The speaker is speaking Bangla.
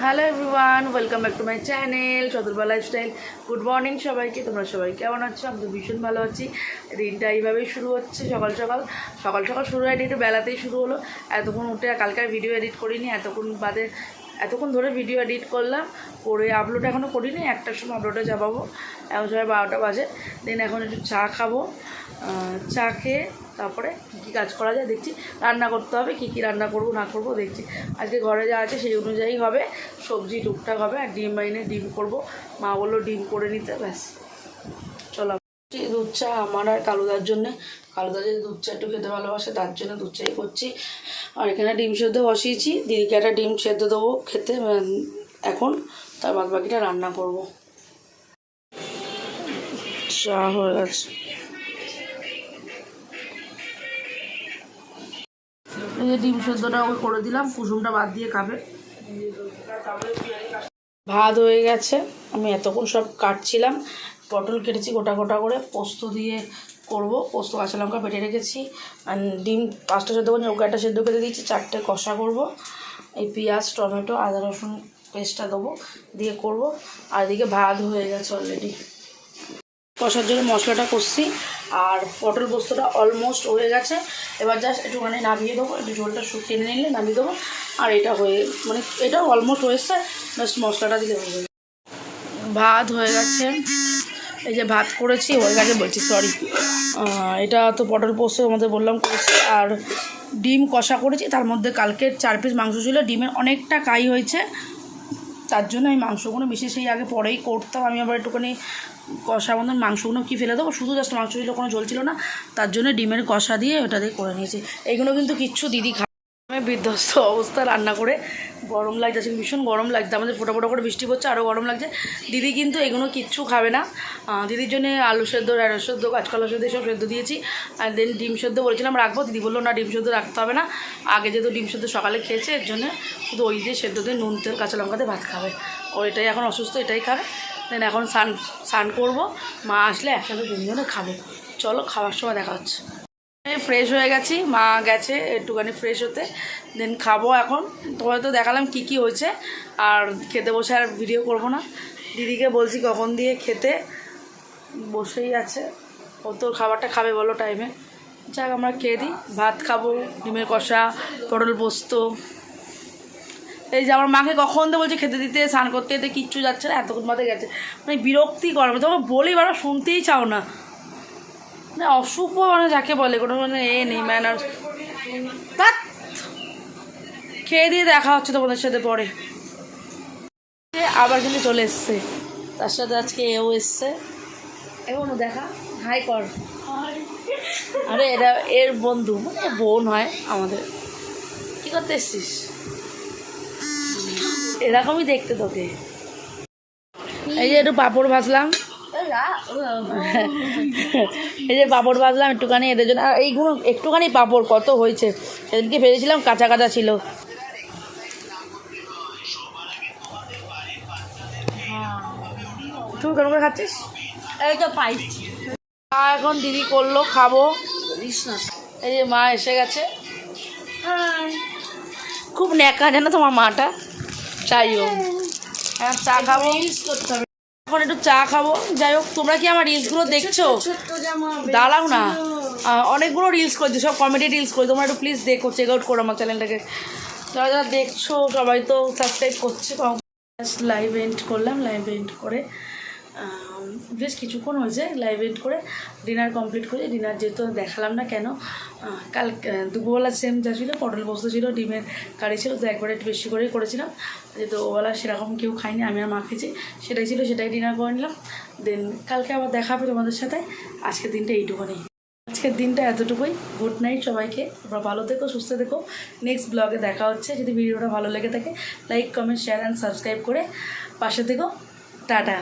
Hello everyone welcome back to my channel চতুর্বা lifestyle good morning সবাইকে, তোমরা সবাই কেমন আছো? আমি তো ভীষণ ভালো আছি। দিনটা এইভাবেই শুরু হচ্ছে, সকাল সকাল। সকাল সকাল শুরু হয়নি, একটু বেলাতেই শুরু হলো। এতক্ষণ উঠে কালকার ভিডিও এডিট করিনি, এতক্ষণ বাদে, এতক্ষণ ধরে ভিডিও এডিট করলাম। করে আপলোড এখনও করিনি, একটার সময় আপলোডে যাবাবো এখন সময় বারোটা বাজে। দেন এখন একটু চা খাব। চা খেয়ে তারপরে কী কাজ করা যায় দেখছি। রান্না করতে হবে, কী কী রান্না করব, না করব দেখছি। আজকে ঘরে যা আছে সেই অনুযায়ী হবে, সবজি টুকটাক হবে, আর ডিম বাইনে ডিম করব। মা বলল ডিম করে নিতে, ব্যাস। চলো। দুধ চা আমার আর কালুদার জন্যে। কালুদা যে দুধ চা একটু খেতে ভালোবাসে, তার জন্য দুধ চাই করছি। আর এখানে ডিম সেদ্ধ বসিয়েছি। দিদিকে একটা ডিম সেদ্ধ দেবো খেতে এখন। তার বাদ বাকিটা রান্না করব। চা হয়ে গেছে। এই ডিম সেদ্ধটা ওকে করে দিলাম, কুসুমটা বাদ দিয়ে খাবে। ভাত হয়ে গেছে, আমি এতক্ষণ সব কাটছিলাম। পটল কেটেছি গোটা গোটা করে, পোস্ত দিয়ে করব। পোস্ত, কাঁচা লঙ্কা বেটে রেখেছি। আর ডিম পাঁচটা সেদ্ধ করে ওকে একটা সেদ্ধ করে দিয়েছি, চারটে কষা করব। এই পেঁয়াজ, টমেটো, আদা রসুন, পেস্টটা দেবো, দিয়ে করব। আর এদিকে ভাত হয়ে গেছে অলরেডি কষার জন্য মশলাটা কষছি আর পটল পোস্তটা অলমোস্ট হয়ে গেছে। এবার জাস্ট একটুখানি নামিয়ে দেবো। একটু ঝোলটা শুকিয়ে নিলে নামিয়ে দেবো। আর এটা হয়ে মানে এটাও অলমোস্ট হয়েছে জাস্ট মশলাটা দিলে হয়ে যাবে ভাত হয়ে গেছে। এই যে ভাত করেছি, হয়ে গেছে বলছি সরি এটা তো পটল পোস্ত আমাদের বললাম করেছি। আর ডিম কষা করেছি। তার মধ্যে কালকের চার পিস মাংস ছিল। ডিমের অনেকটা কাই হয়েছে। তার জন্য আমি মাংসগুলো বেশি সেই আগে পরেই করতাম। আমি আবার একটুখানি কষা মতন মাংসগুলো কি ফেলে দেবো? শুধু জাস্ট মাংস ছিল, কোনো ঝোল ছিল না। তার জন্য ডিমের কষা দিয়ে ওটা দিয়ে করে নিয়েছি। এইগুলো কিন্তু কিচ্ছু দিদি খা বিধ্বস্ত অবস্থা রান্না করে গরম লাগছে, আজকে ভীষণ গরম লাগছে। আমাদের ফোটা ফোটা করে বৃষ্টি পড়ছে আরও গরম লাগছে। দিদি কিন্তু এগুলো কিচ্ছু খাবে না। দিদির জন্য আলু সেদ্ধ ঢেঁড়স সেদ্ধ, কাঁচকলা সেদ্ধ সব সেদ্ধ দিয়েছি। আর দেন ডিম সেদ্ধ বলেছিলাম রাখব। দিদি বলল, না, ডিম সেদ্ধ রাখতে হবে না। আগে যেহেতু ডিম সেদ্ধ সকালে খেয়েছে, এর জন্য শুধু ওই দিয়ে সেদ্ধ দিয়ে নুন, তেল, কাঁচা লঙ্কাতে ভাত খাবে। ও এটাই এখন অসুস্থ, এটাই খাবে। দেন এখন স্নান স্নান করব। মা আসলে একসাথে দুজনে খাব। চলো খাওয়ার সময় দেখা হচ্ছে। ফ্রেশ হয়ে গেছি, মা গেছে একটুখানি ফ্রেশ হতে দেন খাব এখন। তোমার তো দেখালাম কি কি হয়েছে, আর খেতে বসে আর ভিডিও করব না। দিদিকে বলছি কখন দিয়ে খেতে, বসেই আছে। ও তো খাবারটা খাবে বলো টাইমে যাক, আমরা খেয়ে দিই। ভাত খাব, ডিমের কষা, পটল পোস্ত। এই যে আমার মাকে কখন তো বলছে খেতে দিতে, স্নান করতে যেতে কিচ্ছু যাচ্ছে না, এতক্ষণ বাদে গেছে। মানে বিরক্তি করে, তোমাকে বলি বারবার, শুনতেই চাও না। না অশুভ মানে যাকে বলে, কোনো মানে এ নেই ম্যানার খেয়ে দিয়ে দেখা হচ্ছে তোমাদের সাথে পরে। আবার কিন্তু চলে এসছে। তার সাথে আজকে এও এসছে। এখনও দেখা। হাই কর। আরে এরা এর বন্ধু। মানে বোন হয় আমাদের। কি করতে এসছিস? এরকমই দেখতে তোকে। এই যে একটু পাঁপড় ভাজলাম। এই যে পাঁপড় ভাজলাম একটুখানি এদের জন্য আর এইগুলো একটুখানি পাঁপড় কত হয়েছে সেদিনকে ভেবেছিলাম কাঁচা কাঁচা ছিল তুই কেন করে খাচ্ছিস এই তো পাইছি মা এখন দিদি করল খাব এই যে মা এসে গেছে খুব ন্যাকা জানো তোমার মাটা চাইও হ্যাঁ চা খাব এখন একটু চা খাব। যাই হোক তোমরা কি আমার রিলসগুলো দেখছ? দাঁড়াও না। অনেকগুলো রিলস করছি সব কমেডি রিলস করি তোমরা একটু প্লিজ দেখো চেক আউট করো আমার চ্যানেলটাকে যারা যারা দেখছ সবাই তো সাবস্ক্রাইব করছে। লাইভ এন্ড করলাম লাইভ এন্ড করে বেশ কিছুক্ষণ হয়েছে লাইভ এন্ড করে ডিনার কমপ্লিট করে ডিনার যেহেতু দেখালাম না কেন কাল দুপুরবেলা সেম যা ছিল, পটল বস্তু ছিল, ডিমের কারি ছিল, তো একবারে একটু বেশি করেই করেছিলাম। যেহেতু ওবেলা সেরকম কেউ খায়নি, আমি আর মা খেয়েছি, সেটাই ছিল, সেটাই ডিনার করে নিলাম। দেন কালকে আবার দেখা হবে তোমাদের সাথে। আজকের দিনটা এইটুকুনি। আজকের দিনটা এতটুকুই। গুড নাইট সবাইকে। তোমরা ভালো থেকো, সুস্থ থেকো। নেক্সট ব্লগে দেখা হচ্ছে। যদি ভিডিওটা ভালো লেগে থাকে like comment share and subscribe করে পাশে থেকো। টাটা।